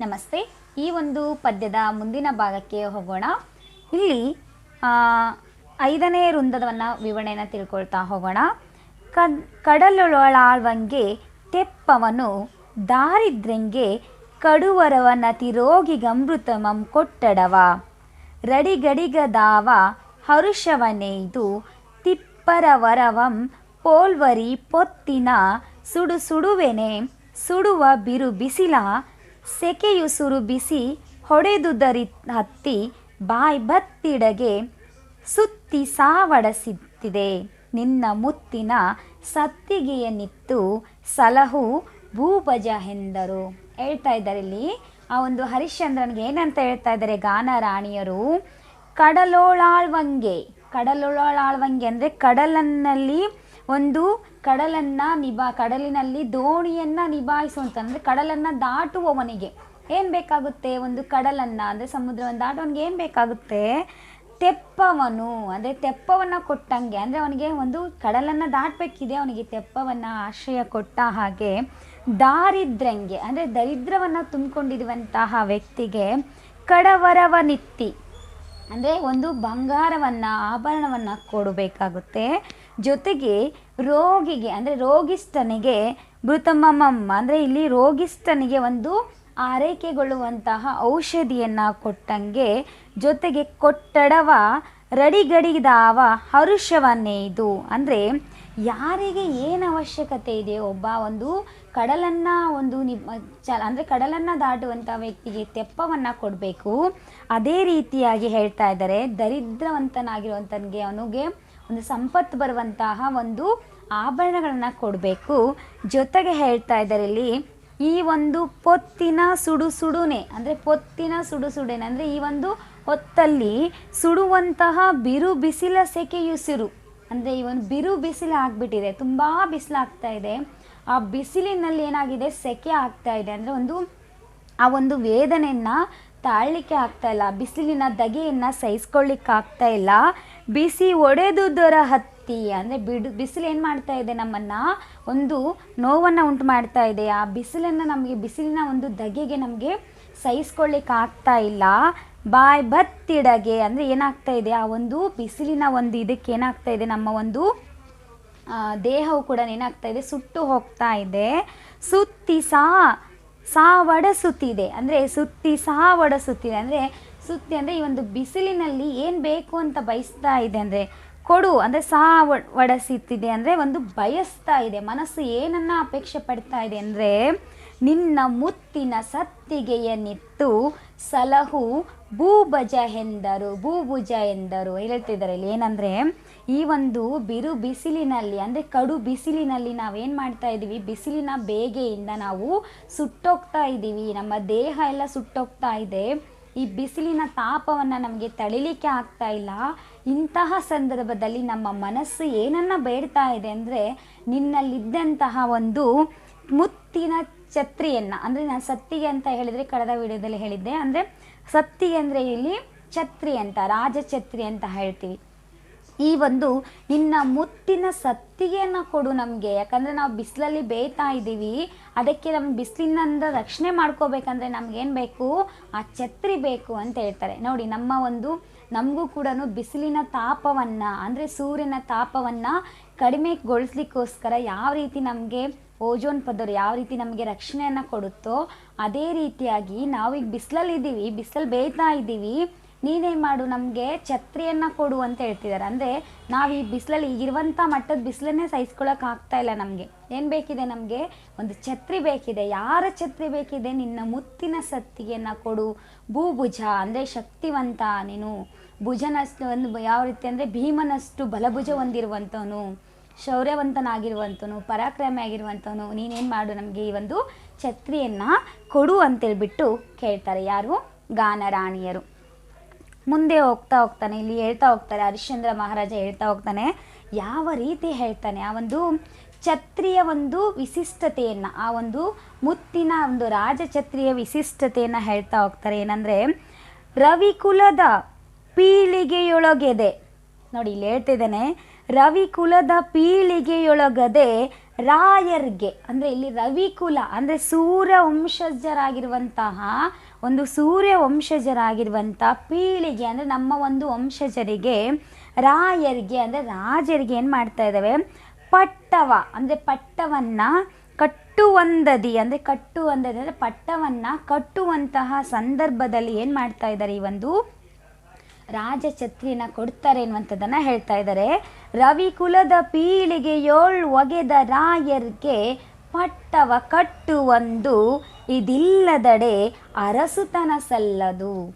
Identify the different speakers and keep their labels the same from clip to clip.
Speaker 1: ನಮಸ್ತೆ. ಈ ಒಂದು ಪದ್ಯದ ಮುಂದಿನ ಭಾಗಕ್ಕೆ ಹೋಗೋಣ. ಇಲ್ಲಿ ಐದನೇ ವೃಂದವನ್ನು ವಿವರಣೆಯನ್ನು ತಿಳ್ಕೊಳ್ತಾ ಹೋಗೋಣ. ಕದ್, ಕಡಲೊಳಾಳ್ವಂಗೆ ತೆಪ್ಪವನು ದಾರಿದ್ರೆಂಗೆ ಕಡುವರವನ ತಿರೋಗಿಗಮೃತಮಂ ಕೊಟ್ಟಡವ. ರಡಿಗಡಿಗದಾವ ಹರುಷವನೆಯ್ದು ತಿಪ್ಪರವರವಂ ಪೋಲ್ವರಿ ಪೊತ್ತಿನ ಸುಡು ಸುಡುವೆನೆ ಸುಡುವ ಬಿರು ಬಿಸಿಲ ಸೆಕೆಯು ಸುರು ಬಿಸಿ ಹೊಡೆದುದರಿ ಹತ್ತಿ ಬಾಯ್ ಬತ್ತಿಡಗೆ ಸುತ್ತಿ ಸಾವಡಸಿತ್ತಿದೆ. ನಿನ್ನ ಮುತ್ತಿನ ಸತ್ತಿಗೆಯನ್ನಿತ್ತು ಸಲಹು ಭೂಭಜ ಎಂದರು. ಹೇಳ್ತಾ ಇದ್ದಾರೆ ಇಲ್ಲಿ ಆ ಒಂದು ಹರಿಶ್ಚಂದ್ರನ್ಗೆ ಏನಂತ ಹೇಳ್ತಾ ಇದ್ದಾರೆ ಗಾನ ರಾಣಿಯರು? ಕಡಲೋಳಾಳ್ವಂಗೆ. ಕಡಲೋಳಾಳ್ವಂಗೆ ಅಂದರೆ ಕಡಲನ್ನಲ್ಲಿ ಒಂದು ಕಡಲನ್ನು ನಿಭಾ, ಕಡಲಿನಲ್ಲಿ ದೋಣಿಯನ್ನು ನಿಭಾಯಿಸುವಂತ ಅಂದರೆ ಕಡಲನ್ನು ದಾಟುವವನಿಗೆ. ಏನು ಬೇಕಾಗುತ್ತೆ? ಒಂದು ಕಡಲನ್ನು, ಅಂದರೆ ಸಮುದ್ರವನ್ನು ದಾಟೋನಿಗೆ ಏನು ಬೇಕಾಗುತ್ತೆ? ತೆಪ್ಪವನು, ಅಂದರೆ ತೆಪ್ಪವನ್ನು ಕೊಟ್ಟಂಗೆ, ಅಂದರೆ ಅವನಿಗೆ ಒಂದು ಕಡಲನ್ನು ದಾಟಬೇಕಿದೆ, ಅವನಿಗೆ ತೆಪ್ಪವನ್ನು ಆಶ್ರಯ ಕೊಟ್ಟ ಹಾಗೆ ದಾರಿದ್ರ್ಯಂಗೆ, ಅಂದರೆ ದರಿದ್ರವನ್ನು ತುಂಬಿಕೊಂಡಿರುವಂತಹ ವ್ಯಕ್ತಿಗೆ ಕಡವರವ ನಿತ್ತಿ, ಅಂದರೆ ಒಂದು ಬಂಗಾರವನ್ನು, ಆಭರಣವನ್ನು ಕೊಡಬೇಕಾಗುತ್ತೆ. ಜೊತೆಗೆ ರೋಗಿಗೆ, ಅಂದರೆ ರೋಗಿಸ್ತನಿಗೆ ಮೃತಮ್ಮಮ್ಮ ಅಂದರೆ ಇಲ್ಲಿ ರೋಗಿಸ್ತನಿಗೆ ಒಂದು ಆರೈಕೆಗೊಳ್ಳುವಂತಹ ಔಷಧಿಯನ್ನು ಕೊಟ್ಟಂಗೆ ಜೊತೆಗೆ ಕೊಟ್ಟಡವ, ರಡಿಗಡಿದಾವ ಹರುಷವನ್ನೇದು ಅಂದರೆ ಯಾರಿಗೆ ಏನು ಅವಶ್ಯಕತೆ ಇದೆ? ಒಬ್ಬ ಒಂದು ಕಡಲನ್ನು ಒಂದು ನಿ ಚ, ಅಂದರೆ ಕಡಲನ್ನು ದಾಟುವಂಥ ವ್ಯಕ್ತಿಗೆ ತೆಪ್ಪವನ್ನು ಕೊಡಬೇಕು. ಅದೇ ರೀತಿಯಾಗಿ ಹೇಳ್ತಾ ಇದ್ದಾರೆ. ದರಿದ್ರವಂತನಾಗಿರುವಂತನಿಗೆ ಅವನಿಗೆ ಒಂದು ಸಂಪತ್ತು ಬರುವಂತಹ ಒಂದು ಆಭರಣಗಳನ್ನು ಕೊಡಬೇಕು. ಜೊತೆಗೆ ಹೇಳ್ತಾ ಇದ್ದಾರೆ ಇಲ್ಲಿ, ಈ ಒಂದು ಪೊತ್ತಿನ ಸುಡು ಸುಡುನೆ, ಅಂದರೆ ಪೊತ್ತಿನ ಸುಡು ಸುಡುನೆ, ಅಂದರೆ ಈ ಒಂದು ಹೊತ್ತಲ್ಲಿ ಸುಡುವಂತಹ ಬಿರು ಬಿಸಿಲ ಸೆಕೆಯುಸಿರು ಅಂದರೆ ಈ ಒಂದು ಬಿರು ಬಿಸಿಲು ಆಗಿಬಿಟ್ಟಿದೆ, ತುಂಬ ಬಿಸಿಲಾಗ್ತಾ ಇದೆ. ಆ ಬಿಸಿಲಿನಲ್ಲಿ ಏನಾಗಿದೆ? ಸೆಕೆ ಆಗ್ತಾ ಇದೆ, ಅಂದರೆ ಒಂದು, ಆ ಒಂದು ವೇದನೆಯನ್ನು ತಾಳ್ಲಿಕ್ಕೆ ಆಗ್ತಾ ಇಲ್ಲ, ಬಿಸಿಲಿನ ದಗೆಯನ್ನು ಸಹಿಸ್ಕೊಳ್ಳಿಕ್ಕೆ ಆಗ್ತಾ ಇಲ್ಲ. ಬಿಸಿ ಒಡೆದುದರ ಹತ್ತಿ ಅಂದರೆ ಬಿಡು, ಬಿಸಿಲು ಏನು ಮಾಡ್ತಾ ಇದೆ ನಮ್ಮನ್ನು? ಒಂದು ನೋವನ್ನು ಉಂಟು ಮಾಡ್ತಾ ಇದೆ. ಆ ಬಿಸಿಲನ್ನು ನಮಗೆ, ಬಿಸಿಲಿನ ಒಂದು ದಗೆಗೆ ನಮಗೆ ಸಹಿಸ್ಕೊಳ್ಳಿಕ್ಕೆ ಆಗ್ತಾ ಇಲ್ಲ. ಬಾಯ್ ಬತ್ತಿಡಗೆ ಅಂದರೆ ಏನಾಗ್ತಾ ಇದೆ? ಆ ಒಂದು ಬಿಸಿಲಿನ ಒಂದು ಇದಕ್ಕೆ ಏನಾಗ್ತಾ ಇದೆ? ನಮ್ಮ ಒಂದು ದೇಹವು ಕೂಡ ಏನಾಗ್ತಾ ಇದೆ? ಸುಟ್ಟು ಹೋಗ್ತಾ ಇದೆ. ಸುತ್ತಿ ಸಾ ಸಾ ಒಡಸುತ್ತಿದೆ ಅಂದರೆ ಸುತ್ತಿ ಸಾವಡಸುತ್ತಿದೆ. ಅಂದರೆ ಸುತ್ತಿ ಅಂದರೆ ಈ ಒಂದು ಬಿಸಿಲಿನಲ್ಲಿ ಏನು ಬೇಕು ಅಂತ ಬಯಸ್ತಾ ಇದೆ ಅಂದರೆ ಕೊಡು, ಅಂದರೆ ಸಾ ಒಡಸಿತ್ತಿದೆ ಅಂದರೆ ಒಂದು ಬಯಸ್ತಾ ಇದೆ. ಮನಸ್ಸು ಏನನ್ನ ಅಪೇಕ್ಷೆ ಪಡ್ತಾ ಇದೆ ಅಂದರೆ ನಿನ್ನ ಮುತ್ತಿನ ಸತ್ತಿಗೆಯನ್ನಿತ್ತು ಸಲಹು ಭೂಭಜ ಎಂದರು, ಭೂಭುಜ ಎಂದರು. ಹೇಳ್ತಿದ್ದಾರೆ ಇಲ್ಲಿ ಏನಂದರೆ ಈ ಒಂದು ಬಿರು ಬಿಸಿಲಿನಲ್ಲಿ ಅಂದರೆ ಕಡು ಬಿಸಿಲಿನಲ್ಲಿ ನಾವೇನು ಮಾಡ್ತಾ ಇದ್ದೀವಿ ಬಿಸಿಲಿನ ಬೇಗೆಯಿಂದ ನಾವು ಸುಟ್ಟೋಗ್ತಾ ಇದ್ದೀವಿ ನಮ್ಮ ದೇಹ ಎಲ್ಲ ಸುಟ್ಟೋಗ್ತಾ ಇದೆ. ಈ ಬಿಸಿಲಿನ ತಾಪವನ್ನು ನಮಗೆ ತಳಿಲಿಕ್ಕೆ ಆಗ್ತಾ ಇಲ್ಲ. ಇಂತಹ ಸಂದರ್ಭದಲ್ಲಿ ನಮ್ಮ ಮನಸ್ಸು ಏನನ್ನ ಬೇಡ್ತಾ ಇದೆ ಅಂದರೆ ನಿನ್ನಲ್ಲಿದ್ದಂತಹ ಒಂದು ಮುತ್ತಿನ ಛತ್ರಿಯನ್ನು, ಅಂದರೆ ನಾನು ಸತ್ತಿಗೆ ಅಂತ ಹೇಳಿದರೆ ಕಳೆದ ವಿಡಿಯೋದಲ್ಲಿ ಹೇಳಿದ್ದೆ, ಅಂದರೆ ಸತ್ತಿಗೆ ಅಂದರೆ ಇಲ್ಲಿ ಛತ್ರಿ ಅಂತ ರಾಜಛತ್ರಿ ಅಂತ ಹೇಳ್ತೀವಿ. ಈ ಒಂದು ನಿನ್ನ ಮುತ್ತಿನ ಸತ್ತಿಗೆಯನ್ನು ಕೊಡು ನಮಗೆ. ಯಾಕಂದರೆ ನಾವು ಬಿಸಿಲಲ್ಲಿ ಬೇಯ್ತಾ ಇದ್ದೀವಿ. ಅದಕ್ಕೆ ನಮ್ಮ ಬಿಸಿಲಿನಿಂದ ರಕ್ಷಣೆ ಮಾಡ್ಕೋಬೇಕಂದ್ರೆ ನಮಗೇನು ಬೇಕು? ಆ ಛತ್ರಿ ಬೇಕು ಅಂತ ಹೇಳ್ತಾರೆ. ನೋಡಿ, ನಮ್ಮ ಒಂದು, ನಮಗೂ ಕೂಡ ಬಿಸಿಲಿನ ತಾಪವನ್ನು, ಅಂದರೆ ಸೂರ್ಯನ ತಾಪವನ್ನು ಕಡಿಮೆಗೊಳಿಸ್ಲಿಕ್ಕೋಸ್ಕರ ಯಾವ ರೀತಿ ನಮಗೆ ಓಜೋನ್ ಪದರು ಯಾವ ರೀತಿ ನಮಗೆ ರಕ್ಷಣೆಯನ್ನು ಕೊಡುತ್ತೋ, ಅದೇ ರೀತಿಯಾಗಿ ನಾವು ಬಿಸಿಲಲ್ಲಿ ಇದ್ದೀವಿ ಬಿಸಿಲಲ್ಲಿ ಬೇಯ್ತಾ ಇದ್ದೀವಿ. ನೀನೇನು ಮಾಡು, ನಮಗೆ ಛತ್ರಿಯನ್ನು ಕೊಡು ಅಂತ ಹೇಳ್ತಿದ್ದಾರೆ ಅಂದರೆ ನಾವು ಈ ಬಿಸಿಲಲ್ಲಿ ಈಗಿರುವಂಥ ಮಟ್ಟದ ಬಿಸಿಲನ್ನೇ ಸಹಿಸ್ಕೊಳ್ಳೋಕೆ ಆಗ್ತಾ ಇಲ್ಲ ನಮಗೆ. ಏನು ಬೇಕಿದೆ ನಮಗೆ? ಒಂದು ಛತ್ರಿ ಬೇಕಿದೆ. ಯಾರ ಛತ್ರಿ ಬೇಕಿದೆ? ನಿನ್ನ ಮುತ್ತಿನ ಸತ್ತಿಗೆಯನ್ನು ಕೊಡು. ಭೂಭುಜ, ಅಂದರೆ ಶಕ್ತಿವಂತ, ನೀನು ಭುಜನಷ್ಟು ಒಂದು ಯಾವ ರೀತಿ ಅಂದರೆ ಭೀಮನಷ್ಟು ಬಲಭುಜ ಹೊಂದಿರುವಂಥವನು ಶೌರ್ಯವಂತನಾಗಿರುವಂಥವನು ಪರಾಕ್ರಮ ಆಗಿರುವಂಥವನು ನೀನೇನು ಮಾಡು, ನಮಗೆ ಈ ಒಂದು ಛತ್ರಿಯನ್ನು ಕೊಡು ಅಂತೇಳ್ಬಿಟ್ಟು ಕೇಳ್ತಾರೆ ಯಾರು? ಗಾನರಾಣಿಯರು. ಮುಂದೆ ಹೋಗ್ತಾ ಹೋಗ್ತಾನೆ, ಇಲ್ಲಿ ಹೇಳ್ತಾ ಹೋಗ್ತಾರೆ, ಹರಿಶ್ಚಂದ್ರ ಮಹಾರಾಜ ಹೇಳ್ತಾ ಹೋಗ್ತಾನೆ. ಯಾವ ರೀತಿ ಹೇಳ್ತಾನೆ, ಆ ಒಂದು ಛತ್ರಿಯ ಒಂದು ವಿಶಿಷ್ಟತೆಯನ್ನು, ಆ ಒಂದು ಮುತ್ತಿನ ಒಂದು ರಾಜಛತ್ರಿಯ ವಿಶಿಷ್ಟತೆಯನ್ನು ಹೇಳ್ತಾ ಹೋಗ್ತಾರೆ. ಏನಂದರೆ, ರವಿಕುಲದ ಪೀಳಿಗೆಯೊಳಗೆದೆ. ನೋಡಿ, ಇಲ್ಲಿ ಹೇಳ್ತಿದ್ದಾನೆ ರವಿಕುಲದ ಪೀಳಿಗೆಯೊಳಗದೆ ರಾಯರ್ಗೆ, ಅಂದರೆ ಇಲ್ಲಿ ರವಿ ಕುಲ ಅಂದರೆ ಸೂರ್ಯ ವಂಶಜರಾಗಿರುವಂತಹ ಒಂದು ಸೂರ್ಯ ವಂಶಜರಾಗಿರುವಂಥ ಪೀಳಿಗೆ, ಅಂದರೆ ನಮ್ಮ ಒಂದು ವಂಶಜರಿಗೆ ರಾಯರಿಗೆ, ಅಂದರೆ ರಾಜರಿಗೆ ಏನು ಮಾಡ್ತಾ ಇದ್ದಾವೆ ಪಟ್ಟವ, ಅಂದರೆ ಪಟ್ಟವನ್ನು ಕಟ್ಟುವಂದದಿ, ಅಂದರೆ ಕಟ್ಟುವಂದದಿ, ಅಂದರೆ ಪಟ್ಟವನ್ನು ಕಟ್ಟುವಂತಹ ಸಂದರ್ಭದಲ್ಲಿ ಏನು ಮಾಡ್ತಾ ಇದ್ದಾರೆ ಈ ಒಂದು ರಾಜ ಛತ್ರಿನ ಕೊಡ್ತಾರೆ ಎನ್ನುವಂಥದ್ದನ್ನು ಹೇಳ್ತಾ ಇದ್ದಾರೆ. ರವಿಕುಲದ ಪೀಳಿಗೆಯೋಳ್ ಒಗೆದ ರಾಯರ್ಗೆ ಪಟ್ಟವ ಕಟ್ಟುವಂದು ಇದಿಲ್ಲದಡೆ ಅರಸುತನ ಸಲ್ಲದು.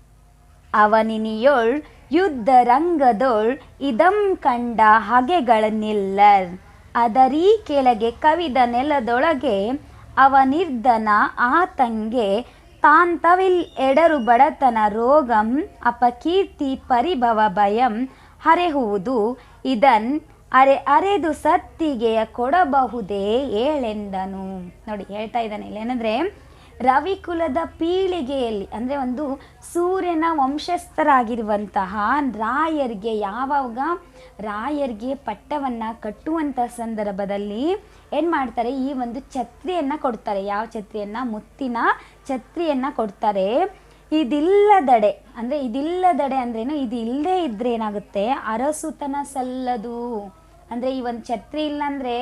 Speaker 1: ಅವನಿನಿಯೊಳ್ ಯುದ್ಧ ರಂಗದೊಳ್ ಇದಂ ಕಂಡ ಹಗೆಗಳನ್ನಿಲ್ಲರ್. ಅದರೀ ಕೆಳಗೆ ಕವಿದ ನೆಲದೊಳಗೆ ಅವನಿರ್ಧನ ಆತಂಗೆ ತಾಂತವಿಲ್ ಎಡರು ಬಡತನ ರೋಗಂ ಅಪಕೀರ್ತಿ ಪರಿಭವ ಭಯಂ ಹರೆಹುವುದು. ಇದನ್ ಅರೆ ಅರೆದು ಸತ್ತಿಗೆಯ ಕೊಡಬಹುದೇ ಏಳೆಂದನು. ನೋಡಿ ಹೇಳ್ತಾ ಇದ್ದಾನೆ ಇಲ್ಲಿ ಏನಂದ್ರೆ ರವಿಕುಲದ ಪೀಳಿಗೆಯಲ್ಲಿ, ಅಂದರೆ ಒಂದು ಸೂರ್ಯನ ವಂಶಸ್ಥರಾಗಿರುವಂತಹ ರಾಯರಿಗೆ ಯಾವಾಗ ರಾಯರಿಗೆ ಪಟ್ಟವನ್ನು ಕಟ್ಟುವಂಥ ಸಂದರ್ಭದಲ್ಲಿ ಏನು ಮಾಡ್ತಾರೆ? ಈ ಒಂದು ಛತ್ರಿಯನ್ನು ಕೊಡ್ತಾರೆ. ಯಾವ ಛತ್ರಿಯನ್ನು? ಮುತ್ತಿನ ಛತ್ರಿಯನ್ನು ಕೊಡ್ತಾರೆ. ಇದಿಲ್ಲದಡೆ ಅಂದರೆ ಇದಿಲ್ಲದಡೆ ಅಂದ್ರೇನು? ಇದು ಇಲ್ಲದೇ ಇದ್ರೆ ಏನಾಗುತ್ತೆ? ಅರಸುತನ ಸಲ್ಲದು. ಅಂದರೆ ಈ ಒಂದು ಛತ್ರಿ ಇಲ್ಲಾಂದರೆ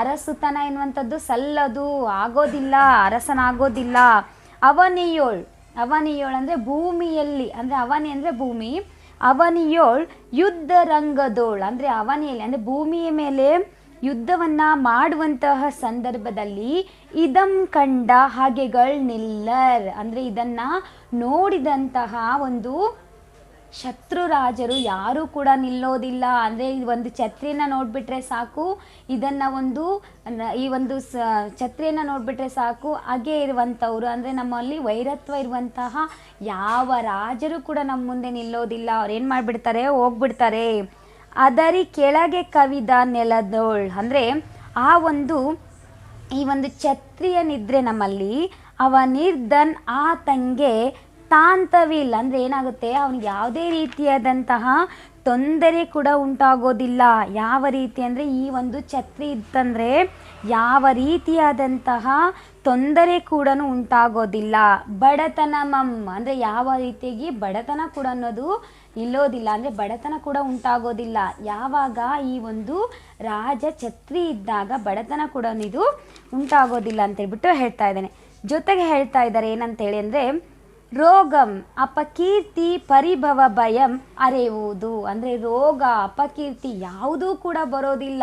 Speaker 1: ಅರಸುತನ ಎನ್ನುವಂಥದ್ದು ಸಲ್ಲದು. ಆಗೋದಿಲ್ಲ, ಅರಸನಾಗೋದಿಲ್ಲ. ಅವನಿಯೋಳ್ ಅವನಿಯೋಳ್ ಅಂದರೆ ಭೂಮಿಯಲ್ಲಿ, ಅಂದರೆ ಅವನಿ ಅಂದರೆ ಭೂಮಿ. ಅವನಿಯೋಳ್ ಯುದ್ಧ ರಂಗದೋಳ್ ಅಂದರೆ ಅವನಿಯಲ್ಲಿ, ಅಂದರೆ ಭೂಮಿಯ ಮೇಲೆ ಯುದ್ಧವನ್ನು ಮಾಡುವಂತಹ ಸಂದರ್ಭದಲ್ಲಿ ಇದಂ ಕಂಡ ಹಾಗೆಗಳ್ ನಿಲ್ಲರ್. ಅಂದರೆ ಇದನ್ನು ನೋಡಿದಂತಹ ಒಂದು ಶತ್ರು ರಾಜರು ಯಾರೂ ಕೂಡ ನಿಲ್ಲೋದಿಲ್ಲ. ಅಂದರೆ ಈ ಒಂದು ಛತ್ರಿಯನ್ನು ನೋಡಿಬಿಟ್ರೆ ಸಾಕು. ಇದನ್ನು ಒಂದು ಈ ಒಂದು ಸ, ಛತ್ರಿಯನ್ನು ನೋಡಿಬಿಟ್ರೆ ಸಾಕು. ಹಾಗೆ ಇರುವಂಥವ್ರು, ಅಂದರೆ ನಮ್ಮಲ್ಲಿ ವೈರತ್ವ ಇರುವಂತಹ ಯಾವ ರಾಜರು ಕೂಡ ನಮ್ಮ ಮುಂದೆ ನಿಲ್ಲೋದಿಲ್ಲ. ಅವ್ರು ಏನು ಮಾಡಿಬಿಡ್ತಾರೆ? ಹೋಗ್ಬಿಡ್ತಾರೆ. ಅದರಿ ಕೆಳಗೆ ಕವಿದ ನೆಲದೋಳ್. ಅಂದರೆ ಆ ಒಂದು, ಈ ಒಂದು ಛತ್ರಿಯನಿದ್ರೆ ನಮ್ಮಲ್ಲಿ, ಅವ ನಿರ್ಧನ್ ಆತಂಗೆ ಇಲ್ಲ. ಅಂದರೆ ಏನಾಗುತ್ತೆ? ಅವ್ನಿಗೆ ಯಾವುದೇ ರೀತಿಯಾದಂತಹ ತೊಂದರೆ ಕೂಡ ಉಂಟಾಗೋದಿಲ್ಲ. ಯಾವ ರೀತಿ ಅಂದರೆ ಈ ಒಂದು ಛತ್ರಿ ಇತ್ತಂದರೆ ಯಾವ ರೀತಿಯಾದಂತಹ ತೊಂದರೆ ಕೂಡ ಉಂಟಾಗೋದಿಲ್ಲ. ಬಡತನ ಮಮ್ ಅಂದರೆ ಯಾವ ರೀತಿಯಾಗಿ ಬಡತನ ಕೂಡ ಅನ್ನೋದು ಇಲ್ಲೋದಿಲ್ಲ. ಅಂದರೆ ಬಡತನ ಕೂಡ ಉಂಟಾಗೋದಿಲ್ಲ. ಯಾವಾಗ ಈ ಒಂದು ರಾಜ ಛತ್ರಿ ಇದ್ದಾಗ ಬಡತನ ಕೂಡ ಇದು ಉಂಟಾಗೋದಿಲ್ಲ ಅಂತೇಳ್ಬಿಟ್ಟು ಹೇಳ್ತಾ ಇದ್ದಾನೆ. ಜೊತೆಗೆ ಹೇಳ್ತಾ ಇದ್ದಾರೆ ಏನಂತೇಳಿ ಅಂದರೆ ರೋಗಂ ಅಪಕೀರ್ತಿ ಪರಿಭವ ಭಯಂ ಅರೆಯುವುದು. ಅಂದರೆ ರೋಗ, ಅಪಕೀರ್ತಿ ಯಾವುದೂ ಕೂಡ ಬರೋದಿಲ್ಲ.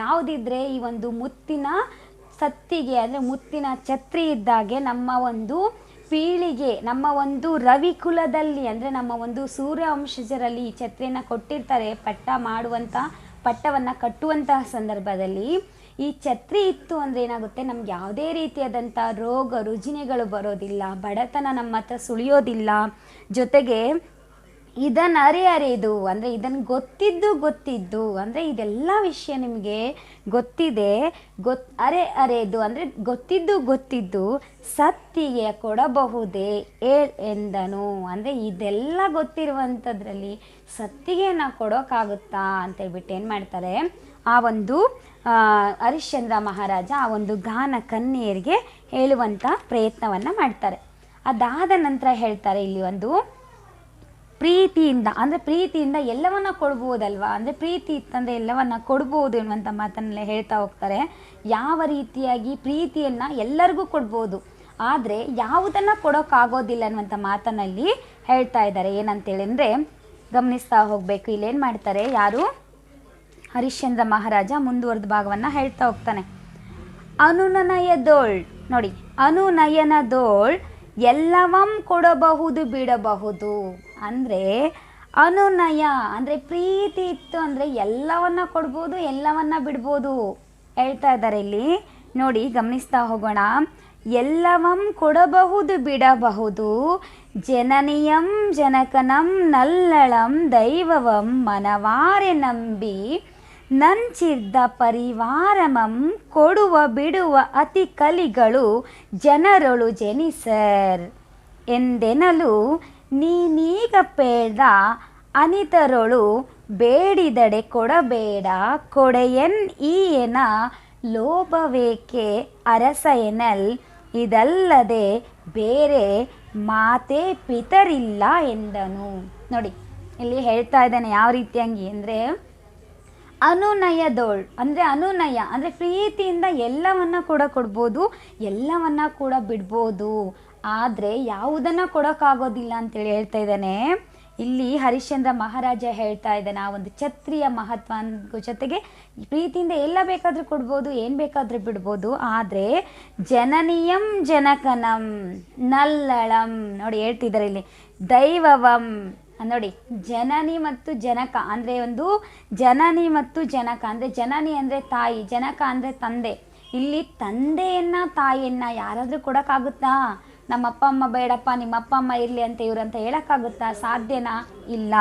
Speaker 1: ಯಾವುದಿದ್ರೆ ಈ ಒಂದು ಮುತ್ತಿನ ಸತ್ತಿಗೆ, ಅಂದರೆ ಮುತ್ತಿನ ಛತ್ರಿ ಇದ್ದಾಗೆ ನಮ್ಮ ಒಂದು ಪೀಳಿಗೆ, ನಮ್ಮ ಒಂದು ರವಿಕುಲದಲ್ಲಿ ಅಂದರೆ ನಮ್ಮ ಒಂದು ಸೂರ್ಯವಂಶಜರಲ್ಲಿ ಈ ಛತ್ರಿಯನ್ನು ಕೊಟ್ಟಿರ್ತಾರೆ, ಪಟ್ಟ ಮಾಡುವಂಥ ಪಟ್ಟವನ್ನು ಕಟ್ಟುವಂತಹ ಸಂದರ್ಭದಲ್ಲಿ ಈ ಛತ್ರಿ ಇತ್ತು ಅಂದರೆ ಏನಾಗುತ್ತೆ? ನಮ್ಗೆ ಯಾವುದೇ ರೀತಿಯಾದಂಥ ರೋಗ ರುಜಿನಗಳು ಬರೋದಿಲ್ಲ, ಬಡತನ ನಮ್ಮ ಹತ್ರ ಸುಳಿಯೋದಿಲ್ಲ. ಜೊತೆಗೆ ಇದನ್ನು ಅರೆ ಅರೆದು ಅಂದರೆ ಇದನ್ನು ಗೊತ್ತಿದ್ದು ಗೊತ್ತಿದ್ದು, ಅಂದರೆ ಇದೆಲ್ಲ ವಿಷಯ ನಿಮಗೆ ಗೊತ್ತಿದೆ. ಗೊತ್, ಅರೆ ಅರೆದು ಅಂದರೆ ಗೊತ್ತಿದ್ದು ಗೊತ್ತಿದ್ದು ಸತ್ತಿಗೆ ಕೊಡಬಹುದೇ ಏ ಎಂದನು. ಅಂದರೆ ಇದೆಲ್ಲ ಗೊತ್ತಿರುವಂಥದ್ರಲ್ಲಿ ಸತ್ತಿಗೆನ ಕೊಡೋಕ್ಕಾಗುತ್ತಾ ಅಂತೇಳ್ಬಿಟ್ಟು ಏನು ಮಾಡ್ತಾರೆ? ಆ ಒಂದು ಹರಿಶ್ಚಂದ್ರ ಮಹಾರಾಜ ಆ ಒಂದು ಗಾನ ಕನ್ಯೆಯರಿಗೆ ಹೇಳುವಂಥ ಪ್ರಯತ್ನವನ್ನು ಮಾಡ್ತಾರೆ. ಅದಾದ ನಂತರ ಹೇಳ್ತಾರೆ ಇಲ್ಲಿ ಒಂದು ಪ್ರೀತಿಯಿಂದ, ಅಂದರೆ ಪ್ರೀತಿಯಿಂದ ಎಲ್ಲವನ್ನ ಕೊಡ್ಬೋದಲ್ವಾ? ಅಂದರೆ ಪ್ರೀತಿ ಇತ್ತಂದರೆ ಎಲ್ಲವನ್ನ ಕೊಡ್ಬೋದು ಎನ್ನುವಂಥ ಮಾತನ್ನೆಲ್ಲ ಹೇಳ್ತಾ ಹೋಗ್ತಾರೆ. ಯಾವ ರೀತಿಯಾಗಿ ಪ್ರೀತಿಯನ್ನು ಎಲ್ಲರಿಗೂ ಕೊಡ್ಬೋದು. ಆದರೆ ಯಾವುದನ್ನು ಕೊಡೋಕ್ಕಾಗೋದಿಲ್ಲ ಅನ್ನುವಂಥ ಮಾತನಲ್ಲಿ ಹೇಳ್ತಾ ಇದ್ದಾರೆ. ಏನಂತೇಳಿ ಅಂದರೆ, ಗಮನಿಸ್ತಾ ಹೋಗಬೇಕು. ಇಲ್ಲೇನು ಮಾಡ್ತಾರೆ? ಯಾರು? ಹರಿಶ್ಚಂದ್ರ ಮಹಾರಾಜ ಮುಂದುವರೆದ ಭಾಗವನ್ನು ಹೇಳ್ತಾ ಹೋಗ್ತಾನೆ. ಅನುನಯದೋಳ್ ನೋಡಿ ಅನುನಯನದೋಳ್ ಎಲ್ಲವಂ ಕೊಡಬಹುದು, ಬಿಡಬಹುದು. ಅಂದರೆ ಅನುನಯ, ಅಂದರೆ ಪ್ರೀತಿ ಇತ್ತು ಅಂದರೆ ಎಲ್ಲವನ್ನ ಕೊಡ್ಬೋದು, ಎಲ್ಲವನ್ನ ಬಿಡ್ಬೋದು. ಹೇಳ್ತಾ ಇದ್ದಾರೆ ಇಲ್ಲಿ. ನೋಡಿ, ಗಮನಿಸ್ತಾ ಹೋಗೋಣ. ಎಲ್ಲವಂ ಕೊಡಬಹುದು, ಬಿಡಬಹುದು. ಜನನಿಯಂ ಜನಕನಂ ನಲ್ಲಳಂ ದೈವವಂ ಮನವಾರೆ ನಂಬಿ. ನಂಚಿದ್ದ ಪರಿವಾರಮಂ ಕೊಡುವ, ಬಿಡುವ ಅತಿ ಕಲಿಗಳು ಜನರೊಳು ಜನಿಸರ್. ಎಂದೆನಲು ನೀನೀಗ ಪೇಳ್ದ ಅನಿತರೊಳು ಬೇಡಿದಡೆ ಕೊಡಬೇಡ. ಕೊಡೆಯನ್ ಈಯನ ಲೋಭವೇಕೆ ಅರಸೆಯನಲ್? ಇದಲ್ಲದೆ ಬೇರೆ ಮಾತೆ ಪಿತರಿಲ್ಲ ಎಂದನು. ನೋಡಿ, ಇಲ್ಲಿ ಹೇಳ್ತಾ ಇದ್ದಾನೆ ಯಾವ ರೀತಿಯಾಗಿ ಅಂದರೆ ಅನುನಯದೋಳ್ ಅಂದರೆ ಅನುನಯ, ಅಂದರೆ ಪ್ರೀತಿಯಿಂದ ಎಲ್ಲವನ್ನ ಕೂಡ ಕೊಡ್ಬೋದು, ಎಲ್ಲವನ್ನ ಕೂಡ ಬಿಡ್ಬೋದು. ಆದರೆ ಯಾವುದನ್ನು ಕೊಡೋಕ್ಕಾಗೋದಿಲ್ಲ ಅಂತೇಳಿ ಹೇಳ್ತಾ ಇದ್ದಾನೆ. ಇಲ್ಲಿ ಹರಿಶ್ಚಂದ್ರ ಮಹಾರಾಜ ಹೇಳ್ತಾ ಇದ್ದಾನೆ, ಆ ಒಂದು ಛತ್ರಿಯ ಮಹತ್ವ ಜೊತೆಗೆ ಪ್ರೀತಿಯಿಂದ ಎಲ್ಲ ಬೇಕಾದರೂ ಕೊಡ್ಬೋದು, ಏನು ಬೇಕಾದರೂ ಬಿಡ್ಬೋದು, ಆದರೆ ಜನನಿಯಂ ಜನಕನಂ, ನಲ್ಲಳಂ. ನೋಡಿ ಹೇಳ್ತಿದ್ದಾರೆ ಇಲ್ಲಿ, ದೈವವಂ. ನೋಡಿ, ಜನನಿ ಮತ್ತು ಜನಕ, ಅಂದರೆ ಒಂದು ಜನನಿ ಮತ್ತು ಜನಕ, ಅಂದರೆ ಜನನಿ ಅಂದರೆ ತಾಯಿ, ಜನಕ ಅಂದರೆ ತಂದೆ. ಇಲ್ಲಿ ತಂದೆಯನ್ನ ತಾಯಿಯನ್ನ ಯಾರಾದರೂ ಕೊಡೋಕ್ಕಾಗುತ್ತಾ? ನಮ್ಮ ಅಪ್ಪ ಅಮ್ಮ ಬೇಡಪ್ಪ ನಿಮ್ಮ ಅಪ್ಪ ಅಮ್ಮ ಇರಲಿ ಅಂತ ಇವ್ರಂತ ಹೇಳೋಕ್ಕಾಗುತ್ತಾ ಸಾಧ್ಯನಾ? ಇಲ್ಲ.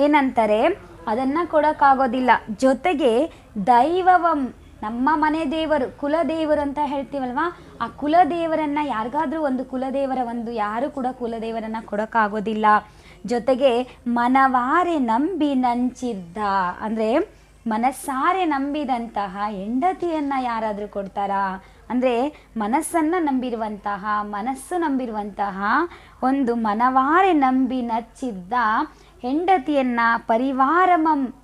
Speaker 1: ಏನಂತಾರೆ, ಅದನ್ನು ಕೊಡೋಕ್ಕಾಗೋದಿಲ್ಲ. ಜೊತೆಗೆ ದೈವವಂ, ನಮ್ಮ ಮನೆ ದೇವರು, ಕುಲದೇವರು ಅಂತ ಹೇಳ್ತೀವಲ್ವಾ? ಆ ಕುಲದೇವರನ್ನು ಯಾರಿಗಾದರೂ ಒಂದು ಕುಲದೇವರ, ಒಂದು ಯಾರು ಕೂಡ ಕುಲದೇವರನ್ನು ಕೊಡೋಕ್ಕಾಗೋದಿಲ್ಲ. ಜೊತೆಗೆ ಮನವಾರೆ ನಂಬಿ ನಂಚಿದ್ದ, ಅಂದರೆ ಮನಸ್ಸಾರೆ ನಂಬಿದಂತಹ ಹೆಂಡತಿಯನ್ನು ಯಾರಾದರೂ ಕೊಡ್ತಾರಾ? ಅಂದರೆ ಮನಸ್ಸನ್ನು ನಂಬಿರುವಂತಹ, ಮನಸ್ಸು ನಂಬಿರುವಂತಹ ಒಂದು ಮನವಾರೆ ನಂಬಿ ನಚ್ಚಿದ್ದ ಹೆಂಡತಿಯನ್ನು ಪರಿವಾರಮಂ,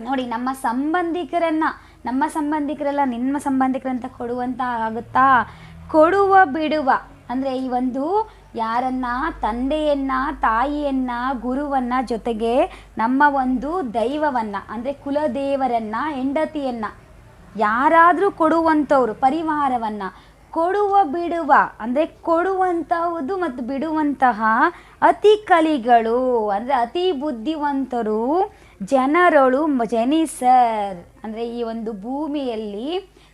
Speaker 1: ನೋಡಿ ನಮ್ಮ ಸಂಬಂಧಿಕರನ್ನ, ನಮ್ಮ ಸಂಬಂಧಿಕರೆಲ್ಲ ನಿಮ್ಮ ಸಂಬಂಧಿಕರಂತ ಕೊಡುವಂತ ಆಗುತ್ತಾ? ಕೊಡುವ, ಬಿಡುವ. ಅಂದರೆ ಈ ಒಂದು ಯಾರನ್ನ, ತಂದೆಯನ್ನ, ತಾಯಿಯನ್ನ, ಗುರುವನ್ನ ಜೊತೆಗೆ ನಮ್ಮ ಒಂದು ದೈವವನ್ನ, ಅಂದರೆ ಕುಲದೇವರನ್ನ, ಹೆಂಡತಿಯನ್ನ ಯಾರಾದರೂ ಕೊಡುವಂಥವ್ರು ಪರಿವಾರವನ್ನು, ಕೊಡುವ ಬಿಡುವ, ಅಂದರೆ ಕೊಡುವಂತಹದ್ದು ಮತ್ತು ಬಿಡುವಂತಹ ಅತಿ ಕಲಿಗಳು, ಅಂದರೆ ಅತಿ ಬುದ್ಧಿವಂತರು ಜನರಳು ಜನಿಸರ್. ಅಂದರೆ ಈ ಒಂದು ಭೂಮಿಯಲ್ಲಿ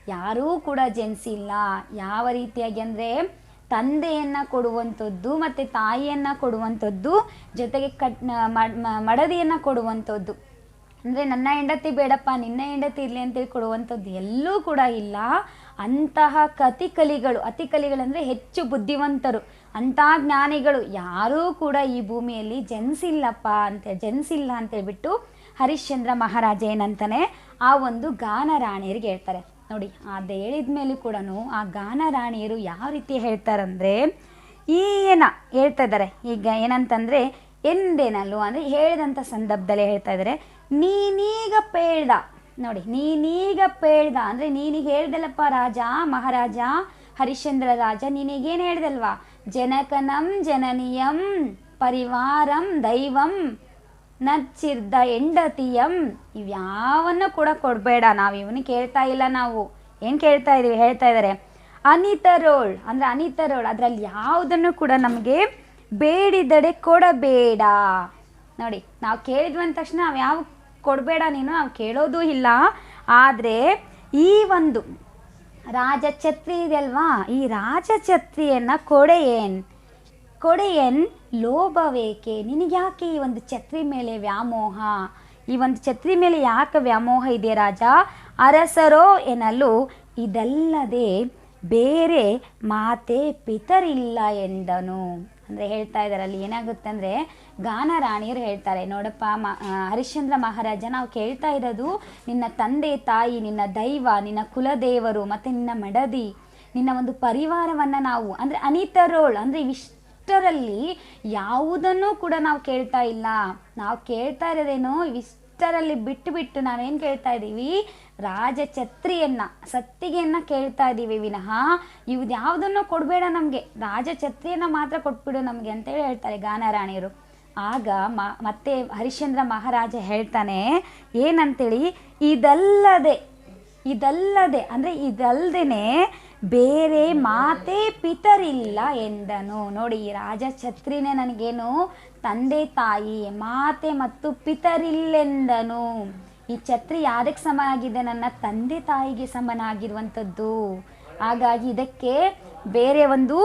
Speaker 1: ಯಾರೂ ಕೂಡ ಜನಿಸಿಲ್ಲ. ಯಾವ ರೀತಿಯಾಗಿ ಅಂದರೆ ತಂದೆಯನ್ನು ಕೊಡುವಂಥದ್ದು ಮತ್ತು ತಾಯಿಯನ್ನು ಕೊಡುವಂಥದ್ದು, ಜೊತೆಗೆ ಕಟ್ ಮಡದಿಯನ್ನು ಕೊಡುವಂಥದ್ದು. ಅಂದರೆ ನನ್ನ ಹೆಂಡತಿ ಬೇಡಪ್ಪ, ನಿನ್ನ ಹೆಂಡತಿ ಇರಲಿ ಅಂತೇಳಿ ಕೊಡುವಂಥದ್ದು ಎಲ್ಲೂ ಕೂಡ ಇಲ್ಲ. ಅಂತಹ ಕತಿ ಕಲಿಗಳು, ಅತಿ ಹೆಚ್ಚು ಬುದ್ಧಿವಂತರು. ಅಂಥ ಜ್ಞಾನಿಗಳು ಯಾರೂ ಕೂಡ ಈ ಭೂಮಿಯಲ್ಲಿ ಜನಿಸಿಲ್ಲಪ್ಪ ಅಂತ ಜನಿಸಿಲ್ಲ ಅಂತೇಳ್ಬಿಟ್ಟು ಹರಿಶ್ಚಂದ್ರ ಮಹಾರಾಜ ಏನಂತಾನೆ ಆ ಒಂದು ಗಾನ ರಾಣಿಯರಿಗೆ ಹೇಳ್ತಾರೆ. ನೋಡಿ, ಅದು ಹೇಳಿದ ಮೇಲೂ ಕೂಡ ಆ ಗಾನ ರಾಣಿಯರು ಯಾವ ರೀತಿ ಹೇಳ್ತಾರಂದರೆ ಏನ ಹೇಳ್ತಾ ಇದ್ದಾರೆ. ಈಗ ಏನಂತಂದರೆ ಎಂದೇನಲ್ವ ಅಂದರೆ ಹೇಳಿದಂಥ ಸಂದರ್ಭದಲ್ಲೇ ಹೇಳ್ತಾ ಇದ್ದಾರೆ. ನೀನೀಗ ಪೇಳ್ದ. ನೋಡಿ, ನೀನೀಗ ಪೇಳ್ದ. ಅಂದರೆ ನೀನೀಗ ಹೇಳ್ದಲ್ಲಪ್ಪ ರಾಜ, ಮಹಾರಾಜ, ಹರಿಶ್ಚಂದ್ರ ರಾಜ, ನೀನೀಗೇನು ಹೇಳ್ದಲ್ವಾ? ಜನಕನಂ ಜನನಿಯಂ, ಪರಿವಾರಂ ದೈವಂ, ನಚ್ಚಿರ್ದ ಎಂಡತಿಯಂ ಇವ್ಯಾವನ್ನು ಕೂಡ ಕೊಡಬೇಡ. ನಾವು ಇವನು ಕೇಳ್ತಾ ಇಲ್ಲ ನಾವು. ಏನು ಕೇಳ್ತಾ ಇದೀವಿ? ಹೇಳ್ತಾ ಇದ್ದಾರೆ ಅನಿತರೋಳ್, ಅಂದರೆ ಅನಿತರೋಳ್, ಅದರಲ್ಲಿ ಯಾವುದನ್ನು ಕೂಡ ನಮಗೆ ಬೇಡಿದಡೆ ಕೊಡಬೇಡ. ನೋಡಿ, ನಾವು ಕೇಳಿದ್ವಿ ಅಂದ ತಕ್ಷಣ ನಾವು ಯಾವ ಕೊಡಬೇಡ ನೀನು ನಾವು ಕೇಳೋದು ಇಲ್ಲ. ಆದರೆ ಈ ಒಂದು ರಾಜಛತ್ರಿ ಇದೆಯಲ್ವಾ? ಈ ರಾಜಛತ್ರಿಯನ್ನು ಕೊಡೆಯೇನ್? ಕೊಡೆಯನ್ ಲೋಭವೇಕೆ? ನಿನಗೆ ಯಾಕೆ ಈ ಒಂದು ಛತ್ರಿ ಮೇಲೆ ವ್ಯಾಮೋಹ? ಈ ಒಂದು ಛತ್ರಿ ಮೇಲೆ ಯಾಕೆ ವ್ಯಾಮೋಹ ಇದೆ ರಾಜ? ಅರಸರೋ ಎನ್ನಲು ಇದಲ್ಲದೆ ಬೇರೆ ಮಾತೆ ಪಿತರಿಲ್ಲ ಎಂದನು. ಅಂದರೆ ಹೇಳ್ತಾ ಇದ್ದಾರೆ ಅಲ್ಲಿ ಏನಾಗುತ್ತೆ ಅಂದರೆ ಗಾನ ರಾಣಿಯರು ಹೇಳ್ತಾರೆ. ನೋಡಪ್ಪ, ಮ ಹರಿಶ್ಚಂದ್ರ ಮಹಾರಾಜ ನಾವು ಕೇಳ್ತಾ ಇರೋದು ನಿನ್ನ ತಂದೆ ತಾಯಿ, ನಿನ್ನ ದೈವ, ನಿನ್ನ ಕುಲದೇವರು ಮತ್ತು ನಿನ್ನ ಮಡದಿ, ನಿನ್ನ ಒಂದು ಪರಿವಾರವನ್ನು ನಾವು ಅಂದರೆ ಅನಿತರೋಳ್ ಅಂದರೆ ಇವಿಷ್ಟರಲ್ಲಿ ಯಾವುದನ್ನು ಕೂಡ ನಾವು ಕೇಳ್ತಾ ಇಲ್ಲ. ನಾವು ಕೇಳ್ತಾ ಇರೋದೇನು ಇವಿಷ್ಟರಲ್ಲಿ ಬಿಟ್ಟು ಬಿಟ್ಟು ನಾವೇನು ಕೇಳ್ತಾ ಇದ್ದೀವಿ? ರಾಜಛತ್ರಿಯನ್ನ, ಸತ್ತಿಗೆಯನ್ನ ಕೇಳ್ತಾ ಇದ್ದೀವಿ ವಿನಃ. ಇವ್ದು ಯಾವುದನ್ನು ಕೊಡಬೇಡ ನಮಗೆ. ರಾಜಛತ್ರಿಯನ್ನ ಮಾತ್ರ ಕೊಟ್ಬಿಡು ನಮಗೆ ಅಂತೇಳಿ ಹೇಳ್ತಾರೆ ಗಾನರಾಣಿಯರು. ಆಗ ಮ, ಮತ್ತೆ ಹರಿಶ್ಚಂದ್ರ ಮಹಾರಾಜ ಹೇಳ್ತಾನೆ, ಏನಂತೇಳಿ? ಇದಲ್ಲದೆ ಇದಲ್ಲದೆ, ಅಂದರೆ ಇದಲ್ದೇನೆ ಬೇರೆ ಮಾತೆ ಪಿತರಿಲ್ಲ ಎಂದನು. ನೋಡಿ ಈ ರಾಜ ಛತ್ರಿನೇ ನನಗೇನು? ತಂದೆ ತಾಯಿ, ಮಾತೆ ಮತ್ತು ಪಿತರಿಲ್ಲೆಂದನು. ಈ ಛತ್ರಿ ಯಾದಕ್ಕೆ ಸಮ ಆಗಿದೆ ನನ್ನ ತಂದೆ ತಾಯಿಗೆ ಸಮನಾಗಿರುವಂಥದ್ದು. ಹಾಗಾಗಿ ಇದಕ್ಕೆ ಬೇರೆ ಒಂದು,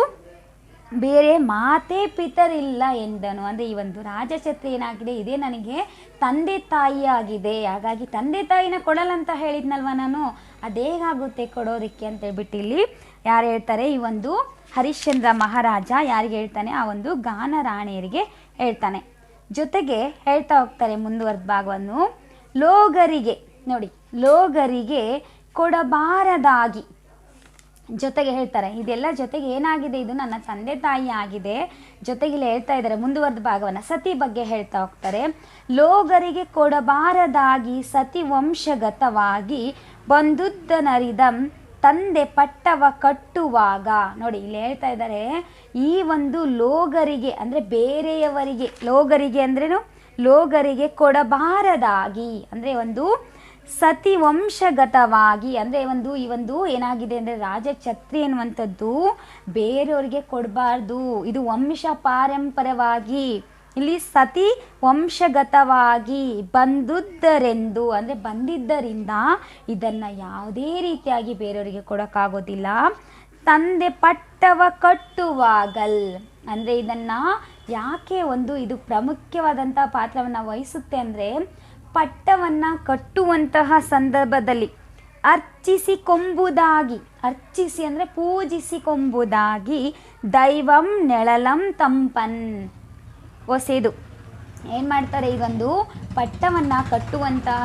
Speaker 1: ಬೇರೆ ಮಾತೇ ಪಿತರಿಲ್ಲ ಎಂದನು. ಅಂದರೆ ಈ ಒಂದು ರಾಜಛತ್ರಿ ಏನಾಗಿದೆ? ಇದೇ ನನಗೆ ತಂದೆ ತಾಯಿ ಆಗಿದೆ ಹಾಗಾಗಿ ತಂದೆ ತಾಯಿನ ಕೊಡಲಂತ ಹೇಳಿದ್ನಲ್ವ ನಾನು? ಅದೇಗಾಗುತ್ತೆ ಕೊಡೋದಕ್ಕೆ ಅಂತ ಹೇಳ್ಬಿಟ್ಟು ಇಲ್ಲಿ ಯಾರು ಹೇಳ್ತಾರೆ? ಈ ಒಂದು ಹರಿಶ್ಚಂದ್ರ ಮಹಾರಾಜ ಯಾರಿಗೆ ಹೇಳ್ತಾನೆ? ಆ ಒಂದು ಗಾನ ರಾಣಿಯರಿಗೆ ಹೇಳ್ತಾನೆ. ಜೊತೆಗೆ ಹೇಳ್ತಾ ಹೋಗ್ತಾರೆ ಮುಂದುವರೆದ ಭಾಗವನ್ನು. ಲೋಗರಿಗೆ, ನೋಡಿ, ಲೋಗರಿಗೆ ಕೊಡಬಾರದಾಗಿ. ಜೊತೆಗೆ ಹೇಳ್ತಾರೆ, ಇದೆಲ್ಲ ಜೊತೆಗೆ ಏನಾಗಿದೆ? ಇದು ನನ್ನ ತಂದೆ ತಾಯಿ ಆಗಿದೆ. ಜೊತೆಗೆ ಇಲ್ಲಿ ಹೇಳ್ತಾ ಇದ್ದಾರೆ ಮುಂದುವರೆದ ಭಾಗವನ್ನು. ಸತಿ ಬಗ್ಗೆ ಹೇಳ್ತಾ ಹೋಗ್ತಾರೆ. ಲೋಗರಿಗೆ ಕೊಡಬಾರದಾಗಿ ಸತಿ ವಂಶಗತವಾಗಿ ಬಂದುದ್ದನರಿದಂ ತಂದೆ ಪಟ್ಟವ ಕಟ್ಟುವಾಗ. ನೋಡಿ, ಇಲ್ಲಿ ಹೇಳ್ತಾ ಇದ್ದಾರೆ, ಈ ಒಂದು ಲೋಗರಿಗೆ ಅಂದರೆ ಬೇರೆಯವರಿಗೆ, ಲೋಗರಿಗೆ ಅಂದ್ರೇನು? ಲೋಗರಿಗೆ ಕೊಡಬಾರದಾಗಿ. ಅಂದರೆ ಒಂದು ಸತಿ ವಂಶಗತವಾಗಿ ಅಂದರೆ ಒಂದು, ಈ ಒಂದು ಏನಾಗಿದೆ ಅಂದರೆ ರಾಜಛತ್ರಿ ಅನ್ನುವಂಥದ್ದು ಬೇರೆಯವರಿಗೆ ಕೊಡಬಾರ್ದು. ಇದು ವಂಶ ಪಾರಂಪರವಾಗಿ. ಇಲ್ಲಿ ಸತಿ ವಂಶಗತವಾಗಿ ಬಂದುದ್ದರೆಂದು, ಅಂದರೆ ಬಂದಿದ್ದರಿಂದ ಇದನ್ನು ಯಾವುದೇ ರೀತಿಯಾಗಿ ಬೇರೆಯವರಿಗೆ ಕೊಡೋಕ್ಕಾಗೋದಿಲ್ಲ. ತಂದೆ ಪಟ್ಟವ ಕಟ್ಟುವಾಗಲ್, ಅಂದರೆ ಇದನ್ನು ಯಾಕೆ ಒಂದು ಇದು ಪ್ರಾಮುಖ್ಯವಾದಂಥ ಪಾತ್ರವನ್ನು ವಹಿಸುತ್ತೆ ಅಂದರೆ ಪಟ್ಟವನ್ನು ಕಟ್ಟುವಂತಹ ಸಂದರ್ಭದಲ್ಲಿ ಅರ್ಚಿಸಿಕೊಂಬುದಾಗಿ, ಅರ್ಚಿಸಿ ಅಂದರೆ ಪೂಜಿಸಿಕೊಂಬುದಾಗಿ ದೈವಂ ನೆಳಲಂ ತಂಪನ್. ಹೊಸೆದು ಏನು ಮಾಡ್ತಾರೆ ಇದೊಂದು ಪಟ್ಟವನ್ನು ಕಟ್ಟುವಂತಹ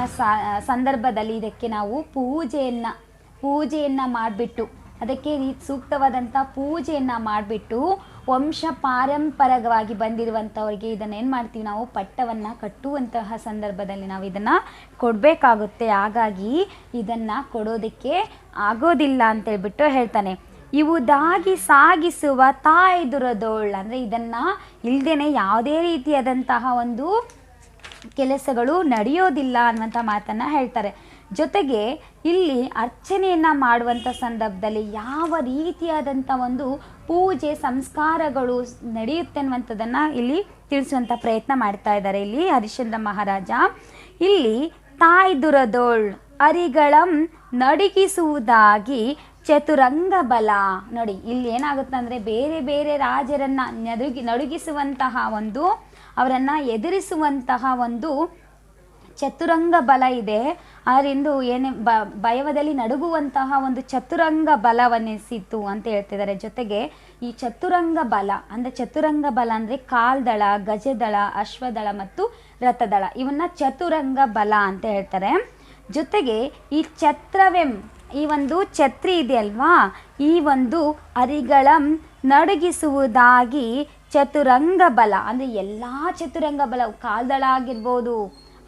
Speaker 1: ಸಂದರ್ಭದಲ್ಲಿ ಇದಕ್ಕೆ ನಾವು ಪೂಜೆಯನ್ನು ಪೂಜೆಯನ್ನು ಮಾಡಿಬಿಟ್ಟು, ಅದಕ್ಕೆ ಸೂಕ್ತವಾದಂಥ ಪೂಜೆಯನ್ನು ಮಾಡಿಬಿಟ್ಟು ವಂಶ ಪಾರಂಪರವಾಗಿ ಬಂದಿರುವಂಥವ್ರಿಗೆ ಇದನ್ನು ಏನು ಮಾಡ್ತೀವಿ ನಾವು ಪಟ್ಟವನ್ನು ಕಟ್ಟುವಂತಹ ಸಂದರ್ಭದಲ್ಲಿ ನಾವು ಇದನ್ನು ಕೊಡಬೇಕಾಗುತ್ತೆ. ಹಾಗಾಗಿ ಇದನ್ನು ಕೊಡೋದಕ್ಕೆ ಆಗೋದಿಲ್ಲ ಅಂತೇಳ್ಬಿಟ್ಟು ಹೇಳ್ತಾನೆ. ಇವುದಾಗಿ ಸಾಗಿಸುವ ತಾಯ್ದುರದೋಳ್ ಅಂದರೆ ಇದನ್ನು ಇಲ್ಲದೇನೆ ಯಾವುದೇ ರೀತಿಯಾದಂತಹ ಒಂದು ಕೆಲಸಗಳು ನಡೆಯೋದಿಲ್ಲ ಅನ್ನುವಂಥ ಮಾತನ್ನು ಹೇಳ್ತಾರೆ. ಜೊತೆಗೆ ಇಲ್ಲಿ ಅರ್ಚನೆಯನ್ನು ಮಾಡುವಂಥ ಸಂದರ್ಭದಲ್ಲಿ ಯಾವ ರೀತಿಯಾದಂಥ ಒಂದು ಪೂಜೆ, ಸಂಸ್ಕಾರಗಳು ನಡೆಯುತ್ತೆ ಅನ್ನುವಂಥದ್ದನ್ನು ಇಲ್ಲಿ ತಿಳಿಸುವಂಥ ಪ್ರಯತ್ನ ಮಾಡ್ತಾ ಇದ್ದಾರೆ ಇಲ್ಲಿ ಹರಿಶ್ಚಂದ್ರ ಮಹಾರಾಜ. ಇಲ್ಲಿ ತಾಯ್ದುರದೋಳ್ ಅರಿಗಳಂ ನಡುಗಿಸುವುದಾಗಿ ಚತುರಂಗ ಬಲ ನೋಡಿ, ಇಲ್ಲಿ ಏನಾಗುತ್ತೆ ಅಂದರೆ ಬೇರೆ ಬೇರೆ ರಾಜರನ್ನು ನಡುಗಿ, ನಡುಗಿಸುವಂತಹ ಒಂದು, ಅವರನ್ನು ಎದುರಿಸುವಂತಹ ಒಂದು ಚತುರಂಗ ಬಲ ಇದೆ. ಅದರಿಂದ ಏನೇ ಬ, ಭಯವದಲ್ಲಿ ನಡುಗುವಂತಹ ಒಂದು ಚತುರಂಗ ಬಲವನ್ನಿಸಿತು ಅಂತ ಹೇಳ್ತಿದ್ದಾರೆ. ಜೊತೆಗೆ ಈ ಚತುರಂಗ ಬಲ ಅಂದರೆ ಚತುರಂಗ ಬಲ ಅಂದರೆ ಕಾಲ್ದಳ, ಗಜದಳ, ಅಶ್ವದಳ ಮತ್ತು ರಥದಳ. ಇವನ್ನ ಚತುರಂಗ ಬಲ ಅಂತ ಹೇಳ್ತಾರೆ. ಜೊತೆಗೆ ಈ ಛತ್ರವೆಂ ಈ ಒಂದು ಛತ್ರಿ ಇದೆಯಲ್ವಾ? ಈ ಒಂದು ಅರಿಗಳಂ ನಡುಗಿಸುವುದಾಗಿ ಚತುರಂಗ ಬಲ. ಅಂದರೆ ಎಲ್ಲ ಚತುರಂಗ ಬಲ ಕಾಲ್ದಳ ಆಗಿರ್ಬೋದು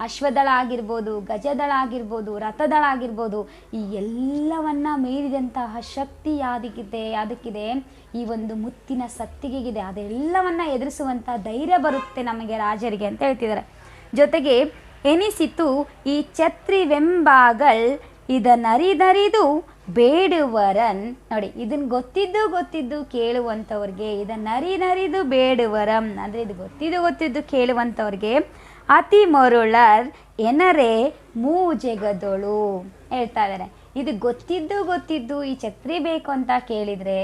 Speaker 1: ಅಶ್ವದಳ ಆಗಿರ್ಬೋದು ಗಜದಳ ಆಗಿರ್ಬೋದು ರಥದಳ ಆಗಿರ್ಬೋದು ಈ ಎಲ್ಲವನ್ನ ಮೀರಿದಂತಹ ಶಕ್ತಿ ಯಾದಕ್ಕಿದೆ ಯಾದಕ್ಕಿದೆ ಈ ಒಂದು ಮುತ್ತಿನ ಸತ್ತಿಗೆಗಿದೆ. ಅದೆಲ್ಲವನ್ನ ಎದುರಿಸುವಂಥ ಧೈರ್ಯ ಬರುತ್ತೆ ನಮಗೆ ರಾಜರಿಗೆ ಅಂತ ಹೇಳ್ತಿದ್ದಾರೆ. ಜೊತೆಗೆ ಎನಿಸಿತು ಈ ಛತ್ರಿವೆಂಬಾಗಲ್ ಇದನ್ನರಿದರಿದು ಬೇಡುವರನ್. ನೋಡಿ ಇದನ್ನು ಗೊತ್ತಿದ್ದು ಗೊತ್ತಿದ್ದು ಕೇಳುವಂಥವ್ರಿಗೆ ಇದನ್ನರಿದರಿದು ಬೇಡುವರಂ. ಅಂದರೆ ಇದು ಗೊತ್ತಿದ್ದು ಗೊತ್ತಿದ್ದು ಕೇಳುವಂಥವ್ರಿಗೆ ಅತಿ ಮರುಳರ್ ಎನರೆ ಮೂಜೆಗದೊಳು. ಹೇಳ್ತಾ ಇದ್ದಾರೆ ಇದು ಗೊತ್ತಿದ್ದು ಗೊತ್ತಿದ್ದು ಈ ಛತ್ರಿ ಬೇಕು ಅಂತ ಕೇಳಿದರೆ